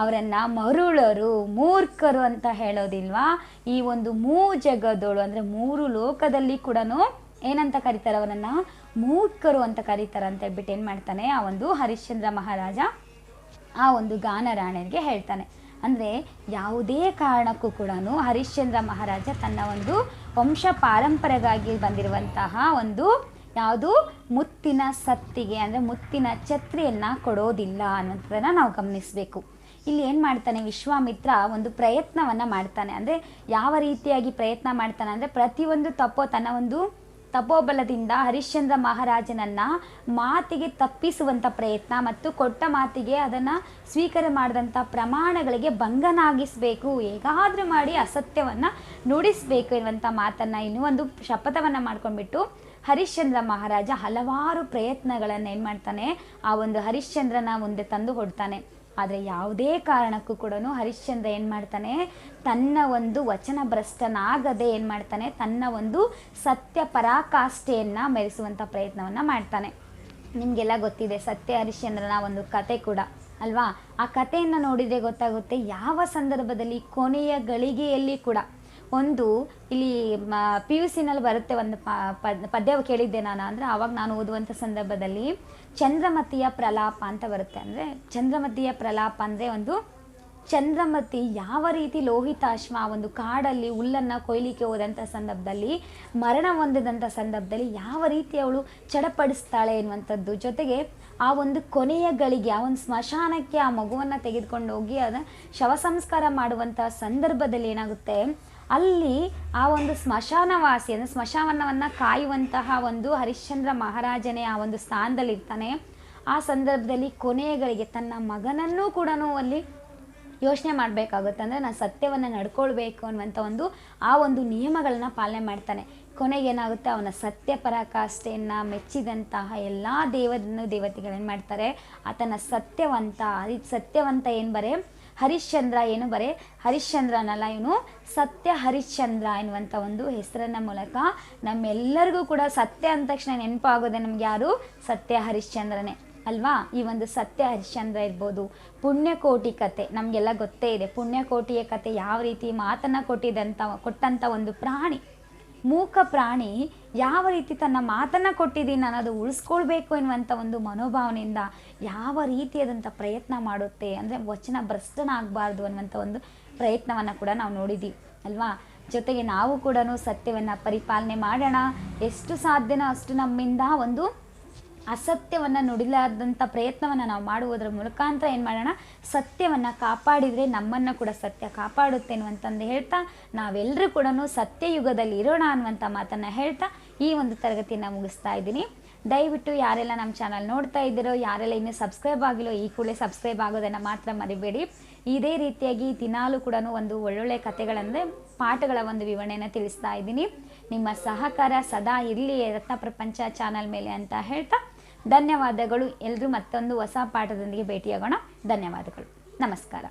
Speaker 1: ಅವರನ್ನು ಮರುಳರು, ಮೂರ್ಖರು ಅಂತ ಹೇಳೋದಿಲ್ವಾ? ಈ ಒಂದು ಮೂ ಜಗದೊಳು ಅಂದರೆ ಮೂರು ಲೋಕದಲ್ಲಿ ಕೂಡ ಏನಂತ ಕರೀತಾರೆ ಅವರನ್ನು ಮೂರ್ಖರು ಅಂತ ಕರೀತಾರೆ ಅಂತ ಹೇಳ್ಬಿಟ್ಟು ಏನು ಮಾಡ್ತಾನೆ? ಆ ಒಂದು ಹರಿಶ್ಚಂದ್ರ ಮಹಾರಾಜ ಆ ಒಂದು ಗಾನ ರಾಣಿಗೆ ಹೇಳ್ತಾನೆ. ಅಂದರೆ ಯಾವುದೇ ಕಾರಣಕ್ಕೂ ಕೂಡ ಹರಿಶ್ಚಂದ್ರ ಮಹಾರಾಜ ತನ್ನ ಒಂದು ವಂಶ ಪಾರಂಪರೆಗಾಗಿ ಬಂದಿರುವಂತಹ ಒಂದು ಯಾವುದು? ಮುತ್ತಿನ ಸತ್ತಿಗೆ, ಅಂದರೆ ಮುತ್ತಿನ ಛತ್ರಿಯನ್ನು ಕೊಡೋದಿಲ್ಲ ಅನ್ನೋಂಥದ್ದನ್ನು ನಾವು ಗಮನಿಸಬೇಕು. ಇಲ್ಲಿ ಏನು ಮಾಡ್ತಾನೆ? ವಿಶ್ವಾಮಿತ್ರ ಒಂದು ಪ್ರಯತ್ನವನ್ನು ಮಾಡ್ತಾನೆ. ಅಂದರೆ ಯಾವ ರೀತಿಯಾಗಿ ಪ್ರಯತ್ನ ಮಾಡ್ತಾನೆ? ಅಂದರೆ ಪ್ರತಿಯೊಂದು ತಪ್ಪೋ ತನ್ನ ಒಂದು ತಪೋಬಲದಿಂದ ಹರಿಶ್ಚಂದ್ರ ಮಹಾರಾಜನನ್ನ ಮಾತಿಗೆ ತಪ್ಪಿಸುವಂಥ ಪ್ರಯತ್ನ ಮತ್ತು ಕೊಟ್ಟ ಮಾತಿಗೆ ಅದನ್ನು ಸ್ವೀಕಾರ ಮಾಡಿದಂಥ ಪ್ರಮಾಣಗಳಿಗೆ ಭಂಗನಾಗಿಸಬೇಕು, ಹೇಗಾದರೂ ಮಾಡಿ ಅಸತ್ಯವನ್ನು ನುಡಿಸಬೇಕು ಎನ್ನುವಂಥ ಮಾತನ್ನು ಇನ್ನೂ ಒಂದು ಶಪಥವನ್ನು ಮಾಡ್ಕೊಂಡ್ಬಿಟ್ಟು ಹರಿಶ್ಚಂದ್ರ ಮಹಾರಾಜ ಹಲವಾರು ಪ್ರಯತ್ನಗಳನ್ನು ಏನು ಮಾಡ್ತಾನೆ, ಆ ಒಂದು ಹರಿಶ್ಚಂದ್ರನ ಮುಂದೆ ತಂದು ಕೊಡ್ತಾನೆ ಆದರೆ ಯಾವುದೇ ಕಾರಣಕ್ಕೂ ಕೂಡ ಹರಿಶ್ಚಂದ್ರ ಏನು ಮಾಡ್ತಾನೆ? ತನ್ನ ಒಂದು ವಚನ ಭ್ರಷ್ಟನಾಗದೆ ಏನು ಮಾಡ್ತಾನೆ? ತನ್ನ ಒಂದು ಸತ್ಯ ಪರಾಕಾಷ್ಠೆಯನ್ನು ಮೆರೆಸುವಂಥ ಪ್ರಯತ್ನವನ್ನು ಮಾಡ್ತಾನೆ. ನಿಮಗೆಲ್ಲ ಗೊತ್ತಿದೆ ಸತ್ಯ ಹರಿಶ್ಚಂದ್ರನ ಒಂದು ಕತೆ ಕೂಡ, ಅಲ್ವಾ? ಆ ಕಥೆಯನ್ನು ನೋಡಿದರೆ ಗೊತ್ತಾಗುತ್ತೆ ಯಾವ ಸಂದರ್ಭದಲ್ಲಿ ಕೊನೆಯ ಗಳಿಗೆಯಲ್ಲಿ ಕೂಡ. ಒಂದು ಇಲ್ಲಿ ಪಿ ಯು ಸಿನಲ್ಲಿ ಬರುತ್ತೆ ಒಂದು ಪದ್ಯ ಕೇಳಿದ್ದೆ ನಾನು. ಅಂದರೆ ಆವಾಗ ನಾನು ಓದುವಂಥ ಸಂದರ್ಭದಲ್ಲಿ ಚಂದ್ರಮತಿಯ ಪ್ರಲಾಪ ಅಂತ ಬರುತ್ತೆ. ಅಂದರೆ ಚಂದ್ರಮತಿಯ ಪ್ರಲಾಪ ಅಂದರೆ ಒಂದು ಚಂದ್ರಮತಿ ಯಾವ ರೀತಿ ಲೋಹಿತಾಶ್ವ ಒಂದು ಕಾಡಲ್ಲಿ ಹುಲ್ಲನ್ನು ಕೊಯ್ಲಿಕ್ಕೆ ಹೋದಂಥ ಸಂದರ್ಭದಲ್ಲಿ, ಮರಣ ಹೊಂದಿದಂಥ ಸಂದರ್ಭದಲ್ಲಿ ಯಾವ ರೀತಿ ಅವಳು ಚಡಪಡಿಸ್ತಾಳೆ ಎನ್ನುವಂಥದ್ದು. ಜೊತೆಗೆ ಆ ಒಂದು ಕೊನೆಯ ಗಳಿಗೆ, ಆ ಒಂದು ಸ್ಮಶಾನಕ್ಕೆ ಆ ಮಗುವನ್ನು ತೆಗೆದುಕೊಂಡು ಹೋಗಿ ಅದನ್ನು ಶವ ಸಂಸ್ಕಾರ ಮಾಡುವಂಥ ಸಂದರ್ಭದಲ್ಲಿ ಏನಾಗುತ್ತೆ ಅಲ್ಲಿ ಆ ಒಂದು ಸ್ಮಶಾನವಾಸಿ, ಅಂದರೆ ಸ್ಮಶಾನವನ್ನು ಕಾಯುವಂತಹ ಒಂದು ಹರಿಶ್ಚಂದ್ರ ಮಹಾರಾಜನೇ ಆ ಒಂದು ಸ್ಥಾನದಲ್ಲಿ ಇರ್ತಾನೆ ಆ ಸಂದರ್ಭದಲ್ಲಿ ಕೊನೆಗಳಿಗೆ ತನ್ನ ಮಗನನ್ನೂ ಕೂಡ ಅಲ್ಲಿ ಯೋಚನೆ ಮಾಡಬೇಕಾಗುತ್ತೆ. ಅಂದರೆ ನಾನು ಸತ್ಯವನ್ನು ನಡ್ಕೊಳ್ಬೇಕು ಅನ್ನುವಂಥ ಒಂದು, ಆ ಒಂದು ನಿಯಮಗಳನ್ನ ಪಾಲನೆ ಮಾಡ್ತಾನೆ. ಕೊನೆಗೆ ಏನಾಗುತ್ತೆ? ಅವನ ಸತ್ಯ ಪರಾಕಾಷ್ಠೆಯನ್ನು ಮೆಚ್ಚಿದಂತಹ ಎಲ್ಲ ದೇವರನ್ನು ದೇವತೆಗಳೇನು ಮಾಡ್ತಾರೆ? ಆತನ ಸತ್ಯವಂತ ಸತ್ಯವಂತ ಏನು ಬರೆ? ಹರಿಶ್ಚಂದ್ರ ಏನು ಬರೆ? ಹರಿಶ್ಚಂದ್ರನಲ್ಲ ಇವನು? ಸತ್ಯ ಹರಿಶ್ಚಂದ್ರ ಎನ್ನುವಂಥ ಒಂದು ಹೆಸರನ್ನ ಮೂಲಕ ನಮ್ಮೆಲ್ಲರಿಗೂ ಕೂಡ ಸತ್ಯ ಅಂದ ತಕ್ಷಣ ನೆನಪಾಗೋದೆ ನಮ್ಗೆ ಯಾರು? ಸತ್ಯ ಹರಿಶ್ಚಂದ್ರನೇ. ಅಲ್ವಾ? ಈ ಒಂದು ಸತ್ಯ ಹರಿಶ್ಚಂದ್ರ ಇರ್ಬೋದು. ಪುಣ್ಯಕೋಟಿ ಕತೆ. ನಮಗೆಲ್ಲ ಗೊತ್ತೇ ಇದೆ. ಪುಣ್ಯಕೋಟಿಯ ಕತೆ ಯಾವ ರೀತಿ ಮಾತನ್ನು ಕೊಟ್ಟಿದಂಥ ಕೊಟ್ಟಂಥ ಒಂದು ಪ್ರಾಣಿ. ಮೂಕ ಪ್ರಾಣಿ ಯಾವ ರೀತಿ ತನ್ನ ಮಾತನ್ನು ಕೊಟ್ಟಿದ್ದೀನಿ ನಾನು ಅದು ಉಳಿಸ್ಕೊಳ್ಬೇಕು ಎನ್ನುವಂಥ ಒಂದು ಮನೋಭಾವನೆಯಿಂದ ಯಾವ ರೀತಿಯಾದಂಥ ಪ್ರಯತ್ನ ಮಾಡುತ್ತೆ ಅಂದರೆ ವಚನ ಭ್ರಷ್ಟನ ಆಗಬಾರ್ದು ಅನ್ನುವಂಥ ಒಂದು ಪ್ರಯತ್ನವನ್ನು ಕೂಡ ನಾವು ನೋಡಿದ್ದೀವಿ ಅಲ್ವಾ? ಜೊತೆಗೆ ನಾವು ಕೂಡ ಸತ್ಯವನ್ನು ಪರಿಪಾಲನೆ ಮಾಡೋಣ. ಎಷ್ಟು ಸಾಧ್ಯನೋ ಅಷ್ಟು ನಮ್ಮಿಂದ ಒಂದು ಅಸತ್ಯವನ್ನು ನುಡಿಲಾರ್ದಂಥ ಪ್ರಯತ್ನವನ್ನು ನಾವು ಮಾಡುವುದರ ಮುಖಾಂತರ ಏನು ಮಾಡೋಣ? ಸತ್ಯವನ್ನು ಕಾಪಾಡಿದರೆ ನಮ್ಮನ್ನು ಕೂಡ ಸತ್ಯ ಕಾಪಾಡುತ್ತೆ ಅನ್ನುವಂತಂದು ಹೇಳ್ತಾ ನಾವೆಲ್ಲರೂ ಕೂಡ ಸತ್ಯಯುಗದಲ್ಲಿ ಇರೋಣ ಅನ್ನುವಂಥ ಮಾತನ್ನು ಹೇಳ್ತಾ ಈ ಒಂದು ತರಗತಿಯನ್ನು ಮುಗಿಸ್ತಾ ಇದ್ದೀನಿ. ದಯವಿಟ್ಟು ಯಾರೆಲ್ಲ ನಮ್ಮ ಚಾನಲ್ ನೋಡ್ತಾ ಇದ್ದೀರೋ, ಯಾರೆಲ್ಲ ಇನ್ನೂ ಸಬ್ಸ್ಕ್ರೈಬ್ ಆಗಿಲ್ಲೋ, ಈ ಕೂಡಲೇ ಸಬ್ಸ್ಕ್ರೈಬ್ ಆಗೋದನ್ನು ಮಾತ್ರ ಮರಿಬೇಡಿ. ಇದೇ ರೀತಿಯಾಗಿ ದಿನಾಲೂ ಕೂಡ ಒಂದು ಒಳ್ಳೊಳ್ಳೆ ಕಥೆಗಳಂದರೆ ಪಾಠಗಳ ಒಂದು ವಿವರಣೆಯನ್ನು ತಿಳಿಸ್ತಾ ಇದ್ದೀನಿ. ನಿಮ್ಮ ಸಹಕಾರ ಸದಾ ಇರಲಿ ರತ್ನ ಪ್ರಪಂಚ ಚಾನಲ್ ಮೇಲೆ ಅಂತ ಹೇಳ್ತಾ ಧನ್ಯವಾದಗಳು. ಎಲ್ಲರೂ ಮತ್ತೊಂದು ಹೊಸ ಪಾಠದೊಂದಿಗೆ ಭೇಟಿಯಾಗೋಣ. ಧನ್ಯವಾದಗಳು. ನಮಸ್ಕಾರ.